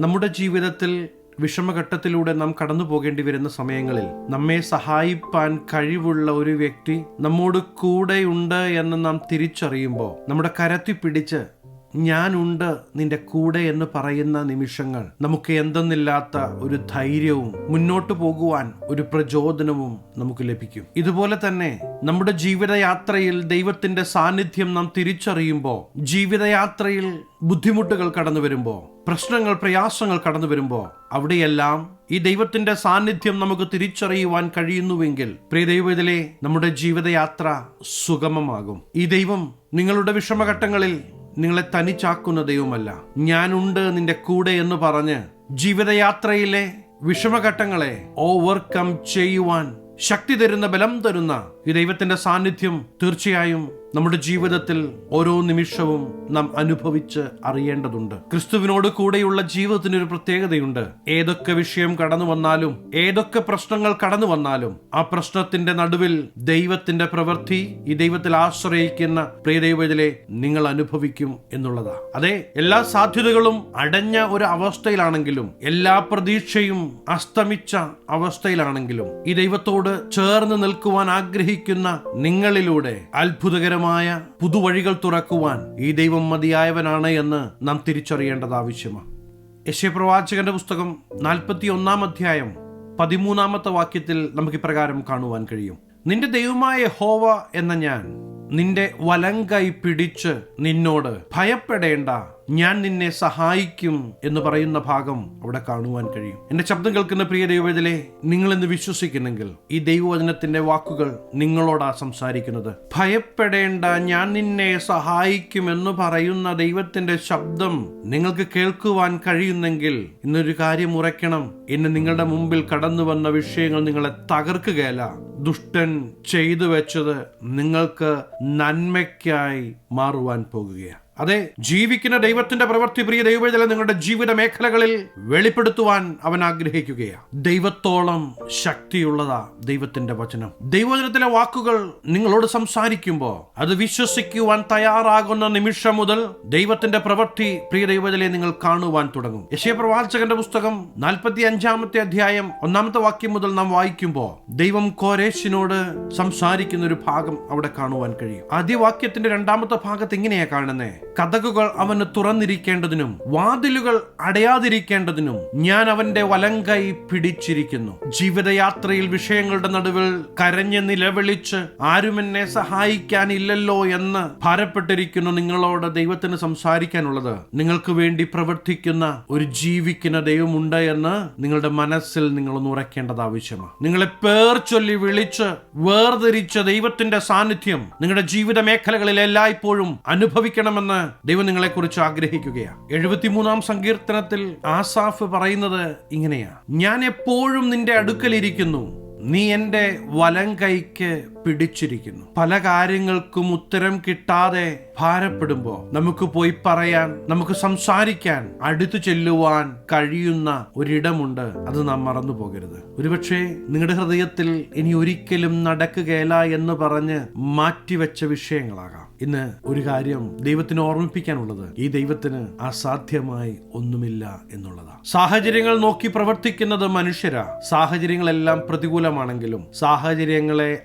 നമ്മുടെ ജീവിതത്തിൽ വിഷമഘട്ടത്തിലൂടെ നാം കടന്നു പോകേണ്ടി വരുന്ന സമയങ്ങളിൽ നമ്മെ സഹായിപ്പാൻ കഴിവുള്ള ഒരു വ്യക്തി നമ്മോട് കൂടെയുണ്ട് എന്ന് നാം തിരിച്ചറിയുമ്പോൾ നമ്മുടെ കരത്തി പിടിച്ച് ഞാനുണ്ട് നിന്റെ കൂടെ എന്ന് പറയുന്ന നിമിഷങ്ങൾ. നമുക്ക് എന്തെന്നില്ലാത്ത ഒരു ധൈര്യവും മുന്നോട്ട് പോകുവാൻ ഒരു പ്രചോദനവും നമുക്ക് ലഭിക്കും. ഇതുപോലെ തന്നെ നമ്മുടെ ജീവിതയാത്രയിൽ ദൈവത്തിന്റെ സാന്നിധ്യം നാം തിരിച്ചറിയുമ്പോൾ ജീവിതയാത്രയിൽ ബുദ്ധിമുട്ടുകൾ കടന്നു വരുമ്പോൾ പ്രശ്നങ്ങൾ പ്രയാസങ്ങൾ കടന്നു വരുമ്പോൾ അവിടെയെല്ലാം ഈ ദൈവത്തിന്റെ സാന്നിധ്യം നമുക്ക് തിരിച്ചറിയുവാൻ കഴിയുന്നുവെങ്കിൽ പ്രിയ ദൈവത്തിലെ നമ്മുടെ ജീവിതയാത്ര സുഗമമാകും. ഈ ദൈവം നിങ്ങളുടെ വിഷമഘട്ടങ്ങളിൽ നിങ്ങളെ തനിച്ചാക്കുന്ന ദൈവമല്ല. ഞാനുണ്ട് നിന്റെ കൂടെ എന്ന് പറഞ്ഞ് ജീവിതയാത്രയിലെ വിഷമഘട്ടങ്ങളെ ഓവർകം ചെയ്യുവാൻ ശക്തി തരുന്ന ബലം തരുന്ന ഈ ദൈവത്തിന്റെ സാന്നിധ്യം തീർച്ചയായും നമ്മുടെ ജീവിതത്തിൽ ഓരോ നിമിഷവും നാം അനുഭവിച്ച് അറിയേണ്ടതുണ്ട്. ക്രിസ്തുവിനോട് കൂടെയുള്ള ജീവിതത്തിന് ഒരു പ്രത്യേകതയുണ്ട്. ഏതൊക്കെ വിഷയം കടന്നു വന്നാലും ഏതൊക്കെ പ്രശ്നങ്ങൾ കടന്നു വന്നാലും ആ പ്രശ്നത്തിന്റെ നടുവിൽ ദൈവത്തിന്റെ പ്രവൃത്തി ഈ ദൈവത്തിൽ ആശ്രയിക്കുന്ന പ്രിയദൈവത്തിലെ നിങ്ങൾ അനുഭവിക്കും എന്നുള്ളതാ. അതെ എല്ലാ സാധ്യതകളും അടഞ്ഞ ഒരു അവസ്ഥയിലാണെങ്കിലും എല്ലാ പ്രതീക്ഷയും അസ്തമിച്ച അവസ്ഥയിലാണെങ്കിലും ഈ ദൈവത്തോട് ചേർന്ന് നിൽക്കുവാൻ ആഗ്രഹിക്കുന്ന നിങ്ങളിലൂടെ അത്ഭുതകരമായ പുതുവഴികൾ തുറക്കുവാൻ ഈ ദൈവം മതിയായവനാണ് എന്ന് നാം തിരിച്ചറിയേണ്ടത് ആവശ്യമാണ്. യശയപ്രവാചകന്റെ പുസ്തകം നാൽപ്പത്തി ഒന്നാം അധ്യായം പതിമൂന്നാമത്തെ വാക്യത്തിൽ നമുക്ക് ഇപ്രകാരം കാണുവാൻ കഴിയും. നിന്റെ ദൈവമായ ഹോവ എന്ന ഞാൻ നിന്റെ വലങ്കൈ പിടിച്ച് നിന്നോട് ഭയപ്പെടേണ്ട ഞാൻ നിന്നെ സഹായിക്കും എന്ന് പറയുന്ന ഭാഗം അവിടെ കാണുവാൻ കഴിയും. എന്റെ ശബ്ദം കേൾക്കുന്ന പ്രിയ ദൈവത്തിലെ നിങ്ങൾ എന്ന് വിശ്വസിക്കുന്നെങ്കിൽ ഈ ദൈവവചനത്തിന്റെ വാക്കുകൾ നിങ്ങളോടാ സംസാരിക്കുന്നത്. ഭയപ്പെടേണ്ട ഞാൻ നിന്നെ സഹായിക്കും എന്ന് പറയുന്ന ദൈവത്തിന്റെ ശബ്ദം നിങ്ങൾക്ക് കേൾക്കുവാൻ കഴിയുന്നെങ്കിൽ ഇന്നൊരു കാര്യം ഉറയ്ക്കണം. ഇന്ന് നിങ്ങളുടെ മുമ്പിൽ കടന്നു വന്ന വിഷയങ്ങൾ നിങ്ങളെ തകർക്കുകയല്ല. ദുഷ്ടൻ ചെയ്തു വെച്ചത് നിങ്ങൾക്ക് നന്മയ്ക്കായി മാറുവാൻ പോകുകയാണ്. അതെ ജീവിക്കുന്ന ദൈവത്തിന്റെ പ്രവൃത്തി പ്രിയ ദൈവജല നിങ്ങളുടെ ജീവിത മേഖലകളിൽ വെളിപ്പെടുത്തുവാൻ അവൻ ആഗ്രഹിക്കുകയാണ് ദൈവത്തോളം ശക്തിയുള്ളതാ ദൈവത്തിന്റെ വചനം. ദൈവവചനത്തിലെ വാക്കുകൾ നിങ്ങളോട് സംസാരിക്കുമ്പോൾ അത് വിശ്വസിക്കുവാൻ തയ്യാറാകുന്ന നിമിഷം മുതൽ ദൈവത്തിന്റെ പ്രവൃത്തി പ്രിയ ദൈവജലെ നിങ്ങൾ കാണുവാൻ തുടങ്ങും. യശയ പ്രവാചകന്റെ പുസ്തകം നാൽപ്പത്തി അഞ്ചാമത്തെ അധ്യായം ഒന്നാമത്തെ വാക്യം മുതൽ നാം വായിക്കുമ്പോൾ ദൈവം കോരേശിനോട് സംസാരിക്കുന്ന ഒരു ഭാഗം അവിടെ കാണുവാൻ കഴിയും. ആദ്യ വാക്യത്തിന്റെ രണ്ടാമത്തെ ഭാഗത്ത് എങ്ങനെയാ കാണുന്നേ. കഥകുകൾ അവന് തുറന്നിരിക്കേണ്ടതിനും വാതിലുകൾ അടയാതിരിക്കേണ്ടതിനും ഞാൻ അവന്റെ വലങ്കൈ പിടിച്ചിരിക്കുന്നു. ജീവിതയാത്രയിൽ വിഷയങ്ങളുടെ നടുവിൽ കരഞ്ഞ് നിലവിളിച്ച് ആരും എന്നെ സഹായിക്കാനില്ലല്ലോ എന്ന് ഭാരപ്പെട്ടിരിക്കുന്നു നിങ്ങളോട് ദൈവത്തിന് സംസാരിക്കാനുള്ളത്. നിങ്ങൾക്ക് വേണ്ടി പ്രവർത്തിക്കുന്ന ഒരു ജീവിക്കുന്ന ദൈവമുണ്ട് എന്ന് നിങ്ങളുടെ മനസ്സിൽ നിങ്ങളൊന്ന് ഉറക്കേണ്ടത് ആവശ്യമാണ്. നിങ്ങളെ പേർ ചൊല്ലി വിളിച്ച് വേർതിരിച്ച ദൈവത്തിന്റെ സാന്നിധ്യം നിങ്ങളുടെ ജീവിത മേഖലകളിൽ എല്ലായ്പ്പോഴും അനുഭവിക്കണമെന്ന് ദൈവം നിങ്ങളെക്കുറിച്ച് ആഗ്രഹിക്കുകയാണ്. എഴുപത്തിമൂന്നാം സങ്കീർത്തനത്തിൽ ആസാഫ് പറയുന്നത് ഇങ്ങനെയാ ഞാൻ എപ്പോഴും നിന്റെ അടുക്കലിരിക്കുന്നു നീ എന്റെ വലം കൈക്ക് പിടിച്ചിരിക്കുന്നു. പല കാര്യങ്ങൾക്കും ഉത്തരം കിട്ടാതെ ഭാരപ്പെടുമ്പോൾ നമുക്ക് പോയി പറയാൻ നമുക്ക് സംസാരിക്കാൻ അടുത്തു ചെല്ലുവാൻ കഴിയുന്ന ഒരിടമുണ്ട്. അത് നാം മറന്നു പോകരുത്. ഒരുപക്ഷെ നിങ്ങളുടെ ഹൃദയത്തിൽ ഇനി ഒരിക്കലും നടക്കുകയില്ല എന്ന് പറഞ്ഞ് മാറ്റിവെച്ച വിഷയങ്ങളാകാം. ഇന്ന് ഒരു കാര്യം ദൈവത്തിന് ഓർമ്മിപ്പിക്കാനുള്ളത്. ഈ ദൈവത്തിന് അസാധ്യമായി ഒന്നുമില്ല എന്നുള്ളതാണ്. സാഹചര്യങ്ങൾ നോക്കി പ്രവർത്തിക്കുന്നത് മനുഷ്യരാ. സാഹചര്യങ്ങളെല്ലാം പ്രതികൂലമാണെങ്കിലും സാഹചര്യങ്ങളെ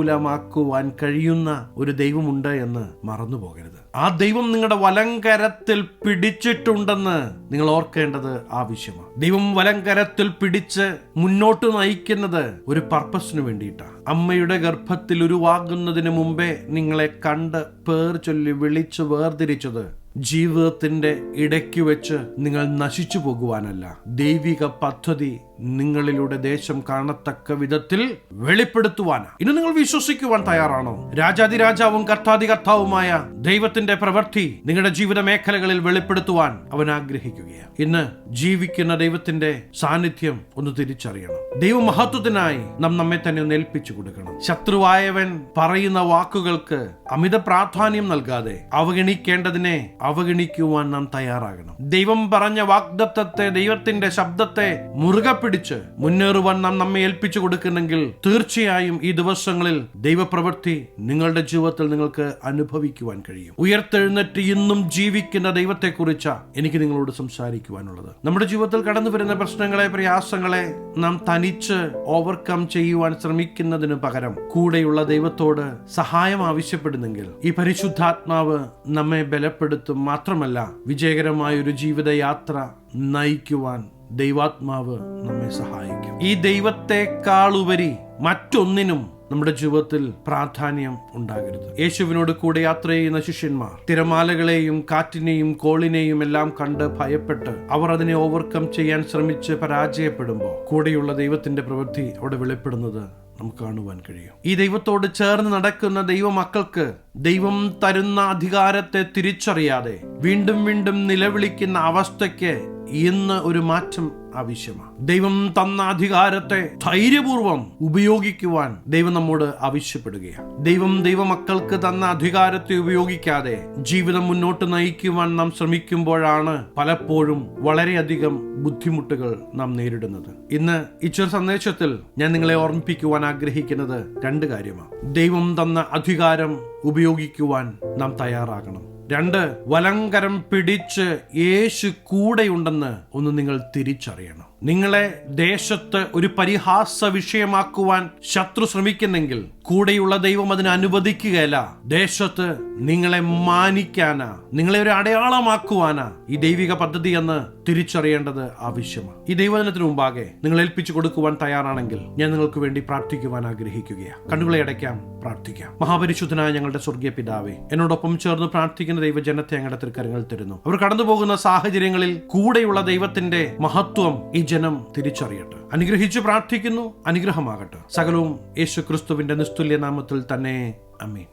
അനുകൂലമാക്കുവാൻ കഴിയുന്ന ഒരു ദൈവമുണ്ട് എന്ന് മറന്നു പോകരുത് ആ ദൈവം നിങ്ങളുടെ വലങ്കരത്തിൽ പിടിച്ചിട്ടുണ്ടെന്ന് നിങ്ങൾ ഓർക്കേണ്ടത് ആവശ്യമാണ്. ദൈവം വലങ്കരത്തിൽ പിടിച്ച് മുന്നോട്ട് നയിക്കുന്നത് ഒരു പർപ്പസിന് വേണ്ടിയിട്ടാണ്. അമ്മയുടെ ഗർഭത്തിൽ ഉരുവാകുന്നതിന് മുമ്പേ നിങ്ങളെ കണ്ട് പേർ ചൊല്ലി വിളിച്ച് വേർതിരിച്ചത് ജീവിതത്തിന്റെ ഇടയ്ക്ക് വെച്ച് നിങ്ങൾ നശിച്ചു പോകുവാനല്ല. ദൈവിക പദ്ധതി നിങ്ങളിലൂടെ ദേശം കാണത്തക്ക വിധത്തിൽ വെളിപ്പെടുത്തുവാനാണ് ഇന്ന് നിങ്ങൾ വിശ്വസിക്കുവാൻ തയ്യാറാണോ? രാജാതിരാജാവും കർത്താതി കർത്താവുമായ ദൈവത്തിന്റെ പ്രവൃത്തി നിങ്ങളുടെ ജീവിത മേഖലകളിൽ വെളിപ്പെടുത്തുവാൻ അവൻ ആഗ്രഹിക്കുകയാണ് ഇന്ന് ജീവിക്കുന്ന ദൈവത്തിന്റെ സാന്നിധ്യം ഒന്ന് തിരിച്ചറിയണം. ദൈവമഹത്വത്തിനായി നാം നമ്മെ തന്നെ ഒന്ന് ഏൽപ്പിച്ചു കൊടുക്കണം. ശത്രുവായവൻ പറയുന്ന വാക്കുകൾക്ക് അമിത പ്രാധാന്യം നൽകാതെ അവഗണിക്കേണ്ടതിനെ അവഗണിക്കുവാൻ നാം തയ്യാറാകണം. ദൈവം പറഞ്ഞ വാഗ്ദത്തത്തെ ദൈവത്തിന്റെ ശബ്ദത്തെ മുറുകെ പിടിച്ച് മുന്നേറുവാൻ നാം നമ്മെ ഏൽപ്പിച്ചു കൊടുക്കുന്നെങ്കിൽ തീർച്ചയായും ഈ ദിവസങ്ങളിൽ ദൈവപ്രവൃത്തി നിങ്ങളുടെ ജീവിതത്തിൽ നിങ്ങൾക്ക് അനുഭവിക്കുവാൻ കഴിയും. ഉയർത്തെഴുന്നേറ്റ് ഇന്നും ജീവിക്കുന്ന ദൈവത്തെക്കുറിച്ച് എനിക്ക് നിങ്ങളോട് സംസാരിക്കുവാനുള്ളത്. നമ്മുടെ ജീവിതത്തിൽ കടന്നു വരുന്ന പ്രശ്നങ്ങളെ പ്രയാസങ്ങളെ നാം തനിച്ച് ഓവർകം ചെയ്യുവാൻ ശ്രമിക്കുന്നതിന് പകരം കൂടെയുള്ള ദൈവത്തോട് സഹായം ആവശ്യപ്പെടുന്നെങ്കിൽ ഈ പരിശുദ്ധാത്മാവ് നമ്മെ ബലപ്പെടുത്തും. മാത്രമല്ല വിജയകരമായ ഒരു ജീവിതയാത്ര നയിക്കുവാൻ ദൈവാത്മാവ് നമ്മെ സഹായിക്കും. ഈ ദൈവത്തെക്കാൾ ഉപരി മറ്റൊന്നിനും നമ്മുടെ ജീവിതത്തിൽ പ്രാധാന്യം ഉണ്ടാകരുത്. യേശുവിനോട് കൂടെ യാത്ര ചെയ്യുന്ന ശിഷ്യന്മാർ തിരമാലകളെയും കാറ്റിനെയും കോളിനെയും എല്ലാം കണ്ട് ഭയപ്പെട്ട് അവർ അതിനെ ഓവർകം ചെയ്യാൻ ശ്രമിച്ച് പരാജയപ്പെടുമ്പോൾ കൂടെയുള്ള ദൈവത്തിന്റെ പ്രവൃത്തി അവിടെ വെളിപ്പെടുന്നത് നമുക്ക് കാണുവാൻ കഴിയും. ഈ ദൈവത്തോട് ചേർന്ന് നടക്കുന്ന ദൈവമക്കൾക്ക് ദൈവം തരുന്ന അധികാരത്തെ തിരിച്ചറിയാതെ വീണ്ടും വീണ്ടും നിലവിളിക്കുന്ന അവസ്ഥയ്ക്ക് ഇന്ന് ഒരു മാറ്റം ആവശ്യമാണ്. ദൈവം തന്ന അധികാരത്തെ ധൈര്യപൂർവം ഉപയോഗിക്കുവാൻ ദൈവം നമ്മോട് ആവശ്യപ്പെടുകയാണ്. ദൈവം ദൈവമക്കൾക്ക് തന്ന അധികാരത്തെ ഉപയോഗിക്കാതെ ജീവിതം മുന്നോട്ട് നയിക്കുവാൻ നാം ശ്രമിക്കുമ്പോഴാണ് പലപ്പോഴും വളരെയധികം ബുദ്ധിമുട്ടുകൾ നാം നേരിടുന്നത്. ഇന്ന് ഈ സന്ദേശത്തിൽ ഞാൻ നിങ്ങളെ ഓർമ്മിപ്പിക്കുവാൻ ആഗ്രഹിക്കുന്നത് രണ്ട് കാര്യമാണ്. ദൈവം തന്ന അധികാരം ഉപയോഗിക്കുവാൻ നാം തയ്യാറാകണം. രണ്ട് വലങ്കരം പിടിച്ച് യേശു കൂടെയുണ്ടെന്ന് ഒന്ന് നിങ്ങൾ തിരിച്ചറിയണം. നിങ്ങളെ ദേശത്ത് ഒരു പരിഹാസ വിഷയമാക്കുവാൻ ശത്രു ശ്രമിക്കുന്നെങ്കിൽ കൂടെയുള്ള ദൈവം അതിന് അനുവദിക്കുകയല്ല. ദേശത്ത് നിങ്ങളെ മാനിക്കാനാ നിങ്ങളെ ഒരു അടയാളമാക്കുവാനാ ഈ ദൈവിക പദ്ധതി എന്ന് തിരിച്ചറിയേണ്ടത് ആവശ്യമാണ്. ഈ ദൈവദിനത്തിന് മുമ്പാകെ നിങ്ങൾ ഏൽപ്പിച്ചു കൊടുക്കുവാൻ തയ്യാറാണെങ്കിൽ ഞാൻ നിങ്ങൾക്ക് വേണ്ടി പ്രാർത്ഥിക്കുവാൻ ആഗ്രഹിക്കുകയാണ് കണ്ണുകളെ അടയ്ക്കാം പ്രാർത്ഥിക്കാം. മഹാപരിശുദ്ധനായ ഞങ്ങളുടെ സ്വർഗീയ പിതാവേ എന്നോടൊപ്പം ചേർന്ന് പ്രാർത്ഥിക്കുന്ന ദൈവജനത്തെ ഞങ്ങളുടെ തൃക്കരങ്ങൾ തരുന്നു. അവർ കടന്നുപോകുന്ന സാഹചര്യങ്ങളിൽ കൂടെയുള്ള ദൈവത്തിന്റെ മഹത്വം ഈ ജനം തിരിച്ചറിയട്ടെ. അനുഗ്രഹിച്ചു പ്രാർത്ഥിക്കുന്നു. അനുഗ്രഹമാകട്ടെ. സകലവും യേശു ക്രിസ്തുവിന്റെ നിസ്തുല്യ നാമത്തിൽ തന്നെ. അമ്മീൻ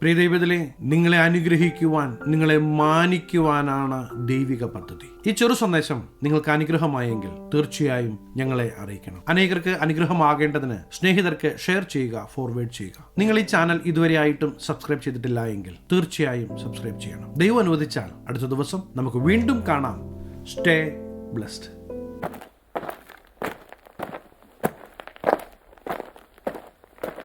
പ്രിയ ദൈവത്തിലെ നിങ്ങളെ അനുഗ്രഹിക്കുവാൻ നിങ്ങളെ മാനിക്കുവാനാണ് ദൈവിക പദ്ധതി. ഈ ചെറു സന്ദേശം നിങ്ങൾക്ക് അനുഗ്രഹമായെങ്കിൽ തീർച്ചയായും ഞങ്ങളെ അറിയിക്കണം. അനേകർക്ക് അനുഗ്രഹമാകേണ്ടതിന് സ്നേഹിതർക്ക് ഷെയർ ചെയ്യുക ഫോർവേഡ് ചെയ്യുക. നിങ്ങൾ ഈ ചാനൽ ഇതുവരെ ആയിട്ടും സബ്സ്ക്രൈബ് ചെയ്തിട്ടില്ല എങ്കിൽ തീർച്ചയായും സബ്സ്ക്രൈബ് ചെയ്യണം. ദൈവം അനുവദിച്ചാൽ അടുത്ത ദിവസം നമുക്ക് വീണ്ടും കാണാം. Stay blessed.